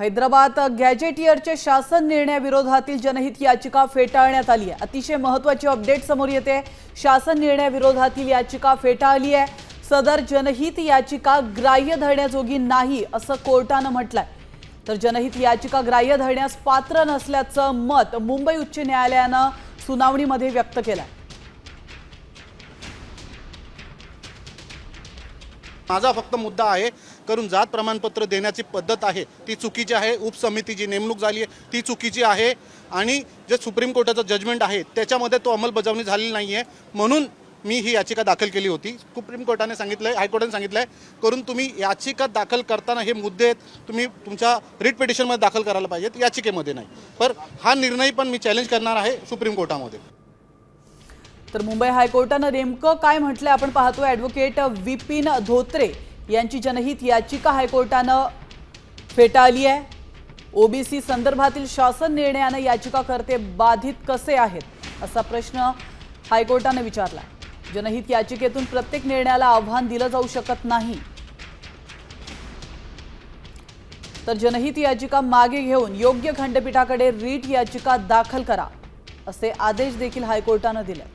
हैदराबाद गॅजेटियरचे शासन निर्णयाविरोधातील जनहित याचिका फेटाळण्यात आली आहे. अतिशय महत्वाची अपडेट समोर येते. शासन निर्णयाविरोधातील याचिका फेटाळली आहे. सदर जनहित याचिका ग्राह्य धरण्याजोगी नाही असं कोर्टानं म्हटलंय. तर जनहित याचिका ग्राह्य धरण्यास पात्र नसल्याचं मत मुंबई उच्च न्यायालयानं सुनावणीमध्ये व्यक्त केलंय. माझा फक्त मुद्दा आहे करून जात प्रमाणपत्र देण्याची पद्धत आहे. ती चुकीची आहे उपसमितीची नेमणूक झाली आहे ती चुकीची आहे आणि जे सुप्रीम कोर्टाचं जजमेंट आहे त्याच्यामध्ये तो अंमलबजावणी झालेली नाही आहे म्हणून मी ही याचिका दाखल केली होती. सुप्रीम कोर्टाने सांगितलं आहे हायकोर्टाने सांगितलं आहे करून तुम्ही याचिका दाखल करताना हे मुद्दे आहेत तुम्ही तुमच्या रिट पिटिशनमध्ये दाखल करायला पाहिजेत याचिकेमध्ये नाही. पर हा निर्णय पण मी चॅलेंज करणार आहे सुप्रीम कोर्टामध्ये. तर मुंबई हायकोर्टानं नेमकं काय म्हटलंय? आपण पाहतोय ॲडव्होकेट विपिन धोत्रे यांची जनहित याचिका हायकोर्टानं फेटाळली आहे. ओबीसी संदर्भातील शासन निर्णयानं याचिकाकर्ते बाधित कसे आहेत? असा प्रश्न हायकोर्टानं विचारला जनहित याचिकेतून प्रत्येक निर्णयाला आव्हान दिलं जाऊ शकत नाही. तर जनहित याचिका मागे घेऊन योग्य खंडपीठाकडे रीट याचिका दाखल करा असे आदेश देखील हायकोर्टानं दिले